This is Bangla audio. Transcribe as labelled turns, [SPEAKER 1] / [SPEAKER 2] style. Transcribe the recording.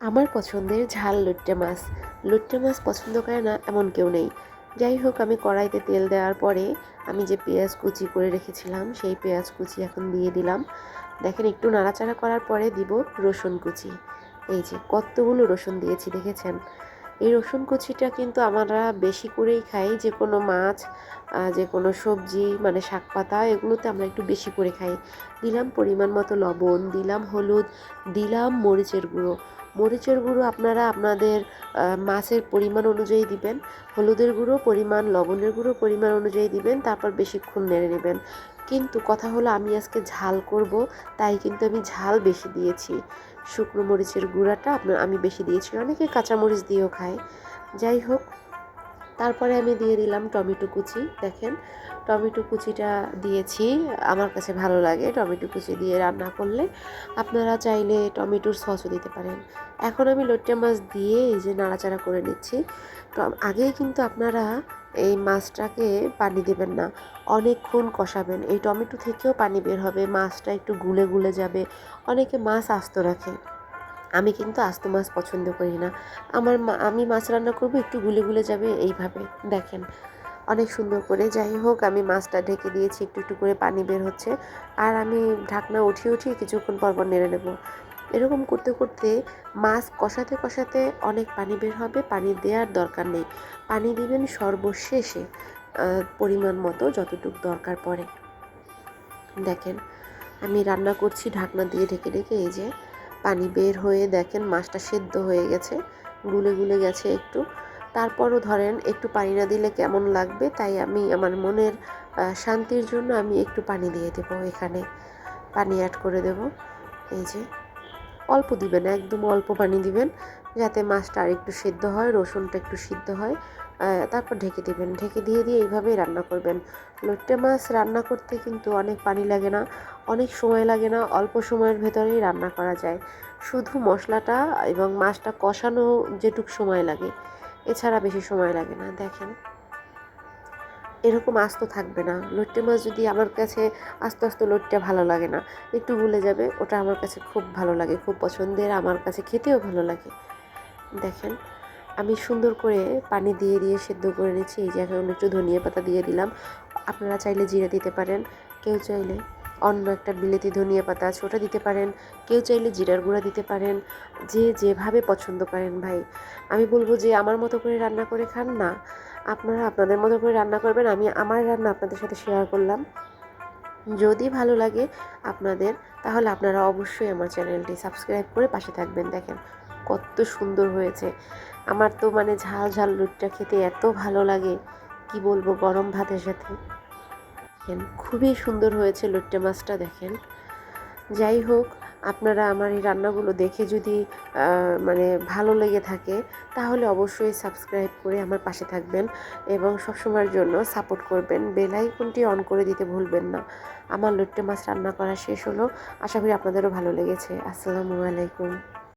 [SPEAKER 1] আমার পছন্দের ঝাল লুট্টে মাছ। লুট্টে মাছ পছন্দ করে না এমন কেউ নেই। যাই হোক, আমি কড়াইতে তেল দেওয়ার পরে আমি যে পেঁয়াজ কুচি করে রেখেছিলাম, সেই পেঁয়াজ কুচি এখন দিয়ে দিলাম। দেখেন, একটু নাড়াচাড়া করার পরে দিব রসুন কুচি। এই যে, কতগুলো রসুন দিয়েছি, দেখেছেন? এই রসুন কুচিটা কিন্তু আমরা বেশি করেই খাই, যে কোনো মাছ যে কোনো সবজি মানে শাক পাতা, এগুলোতে আমরা একটু বেশি করে খাই। দিলাম পরিমাণ মতো লবণ, দিলাম হলুদ, দিলাম মরিচের গুঁড়ো। মরিচের গুঁড়ো আপনারা আপনাদের মাছের পরিমাণ অনুযায়ী দিবেন, হলুদের গুঁড়ো পরিমাণ, লবণের গুঁড়ো পরিমাণ অনুযায়ী দিবেন, তারপর বেশিক্ষণ নেড়ে নেবেন। কিন্তু কথা হলো আমি আজকে ঝাল করব, তাই কিন্তু আমি ঝাল বেশি দিয়েছি। শুকনো মরিচের গুঁড়াটা আপনার আমি বেশি দিয়েছি, অনেকে কাঁচামরিচ দিয়েও খায়। যাই হোক তারপরে আমি দিয়ে দিলাম টমেটো কুচি, দেখেন। টমেটো কুচিটা দিয়েছি, আমার কাছে ভালো লাগে টমেটো কুচি দিয়ে রান্না করলে। আপনারা চাইলে টমেটোর সসও দিতে পারেন। এখন আমি লোট্টে মাছ দিয়ে এই যে নাড়াচাড়া করে নিচ্ছি। তো আগেই কিন্তু আপনারা এই মাছটাকে পানি দেবেন না, অনেকক্ষণ কষাবেন। এই টমেটো থেকেও পানি বের হবে, মাছটা একটু গুলে গুলে যাবে। অনেকে মাছ আস্ত রাখে। আমি কিন্তু আস্ত মাছ পছন্দ করি না। আমার মা, আমি মাছ রান্না করব, একটু গুলে গুলে যাবে, এইভাবে। দেখেন, অনেক সুন্দর করে। যাই হোক, আমি মাছটা ঢেকে দিয়েছি, একটু একটু করে পানি বের হচ্ছে। আর আমি ঢাকনা উঠিয়ে উঠিয়ে কিছুক্ষণ পর নেড়ে নেব। এরকম করতে করতে মাছ কষাতে কষাতে অনেক পানি বের হবে, পানি দেওয়ার দরকার নেই। পানি দিবেন সর্বশেষে পরিমাণ মতো, যতটুকু দরকার পড়ে। দেখেন, আমি রান্না করছি, ঢাকনা দিয়ে ঢেকে ঢেকে, এই যে পানি বের হয়ে দেখেন মাছটা সেদ্ধ হয়ে গেছে, গুলে গুলে গেছে একটু। তারপরও ধরেন একটু পানি না দিলে কেমন লাগবে, তাই আমি আমার মনের শান্তির জন্য আমি একটু পানি দিয়ে দেবো এখানে। পানি অ্যাড করে দেব। এই যে, অল্প দিবেন, একদম অল্প পানি দিবেন, যাতে মাছটা আর একটু সিদ্ধ হয়, রসুনটা একটু সিদ্ধ হয়। তারপর ঢেকে দেবেন। ঢেকে দিয়ে দিয়ে এইভাবেই রান্না করবেন। লোট্টে মাছ রান্না করতে কিন্তু অনেক পানি লাগে না, অনেক সময় লাগে না, অল্প সময়ের ভেতরেই রান্না করা যায়। শুধু মশলাটা এবং মাছটা কষানো যেটুক সময় লাগে, এছাড়া বেশি সময় লাগে না। দেখেন, এরকম আস্ত থাকবে না। লট্টে মাছ যদি আমার কাছে আস্তে আস্তে লট্টে ভালো লাগে না, একটু ভুলে যাবে, ওটা আমার কাছে খুব ভালো লাগে, খুব পছন্দের, আমার কাছে খেতেও ভালো লাগে। দেখেন আমি সুন্দর করে পানি দিয়ে দিয়ে সেদ্ধ করে নিচ্ছি। এই যে এখন একটু ধনিয়া পাতা দিয়ে দিলাম। আপনারা চাইলে জিরা দিতে পারেন, কেউ চাইলে অন্য একটা বিলেতি ধনিয়া পাতা আছে ওটা দিতে পারেন, কেউ চাইলে জিরার গুঁড়া দিতে পারেন, যে যেভাবে পছন্দ করেন ভাই। আমি বলব যে আমার মতো করে রান্না করে খান না। আপনারা আপনাদের মতো করে রান্না করবেন, আমি আমার রান্না আপনাদের সাথে শেয়ার করলাম। যদি ভালো লাগে আপনাদের, তাহলে আপনারা অবশ্যই আমার চ্যানেলটি সাবস্ক্রাইব করে পাশে থাকবেন, দেখেন। কত সুন্দর হয়েছে। আমার তো মানে ঝাল ঝাল লুটটা খেতে এত ভালো লাগে। কি বলব গরম ভাতের সাথে। দেখেন, খুবই সুন্দর হয়েছে লুট্টে মাছটা, দেখেন। যাই হোক, আপনারা আমার এই রান্নাগুলো দেখে যদি মানে ভালো লেগে থাকে, তাহলে অবশ্যই সাবস্ক্রাইব করে আমার পাশে থাকবেন এবং সবসময়ের জন্য সাপোর্ট করবেন। বেলাইকনটি অন করে দিতে ভুলবেন না। আমার লুট্টে মাছ রান্না করা শেষ হলো। আশা করি আপনাদেরও ভালো লেগেছে। আসসালামু আলাইকুম।